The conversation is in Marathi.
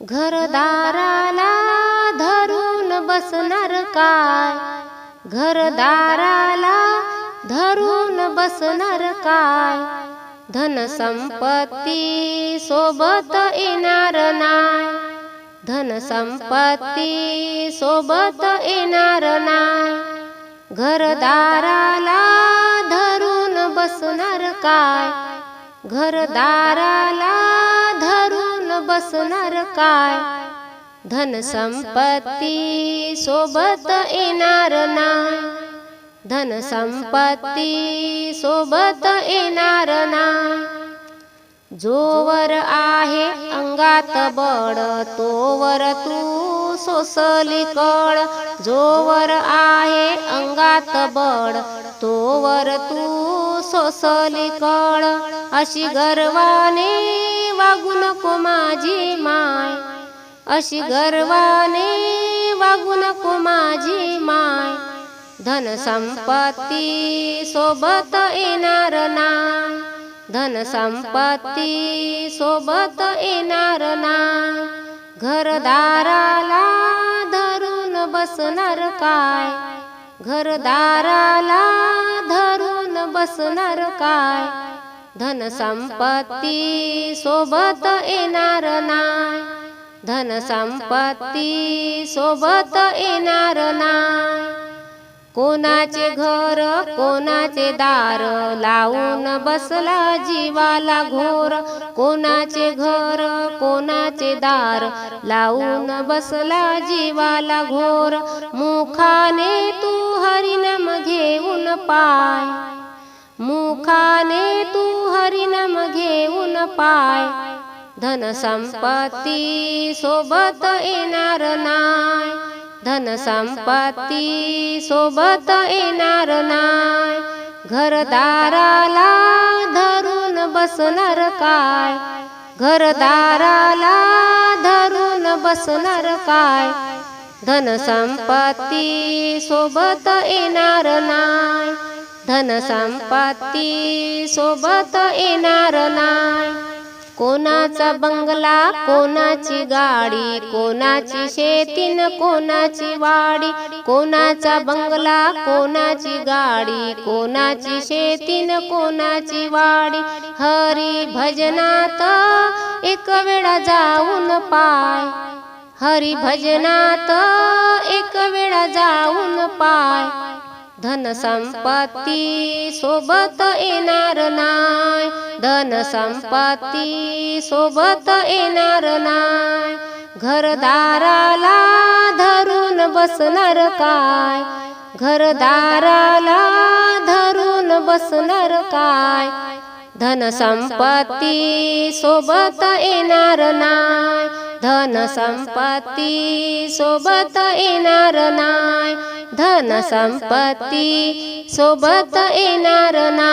घरदाराला धरून बसणार काय? घरदाराला धरून बसणार काय? धन संपत्ती सोबत येणार नाय धनसंपत्ती सोबत येणार नाय घरदाराला धरून बसणार काय? घरदाराला धरून बसणार काय? धन संपत्ती सोबत येणार नाही धन संपत्ती सोबत येणार नाही जोवर आहे अंगात बळ तोवर तू सोसली कळ. जोवर आहे अंगात बळ तोवर तू सोसली कळ. अशी गर्वाने वागू नको माझी माय. अशी गर्वाने वागू नको माझी माय. धन संपत्ती सोबत येणार ना धन संपत्ती सोबत येणार ना घरदाराला धरून बसणार काय? घरदाराला धरून बसणार काय? धन संपत्ती सोबत येणार नाही. धन संपत्ती सोबत येणार नाही. कोणाचे घर कोणाचे दार लावून बसला जीवाला घोर. कोणाचे घर कोणाचे दार लावून बसला जीवाला घोर. मुखाने तू हरिनाम घेऊन पाय. मुखाने तू पाय धन संपत्ती सोबत येणार नाय धन संपत्ती सोबत येणार नाय घरदाराला धरून बसणार काय? घरदाराला धरून बसणार काय? धन संपत्ती सोबत येणार नाय धन संपत्ती सोबत येणार नाही. कोणाचा बंगला कोणाची गाडी कोणाची शेतीन कोणाची वाडी. कोणाचा बंगला कोणाची गाडी कोणाची शेतीन कोणाची वाडी. हरी भजनात एक वेळा जाऊन पाय. हरी भजनात एक वेळा जाऊन पाय. धन संपत्ती सोबत येणार नाय धन संपत्ती सोबत येणार नाय घरदाराला धरून बसणार काय? घरदाराला धरून बसणार काय? धन संपत्ती सोबत येणार नाय धन संपत्ती सोबत येणार नाय धन संपत्ती सोबत येणार ना.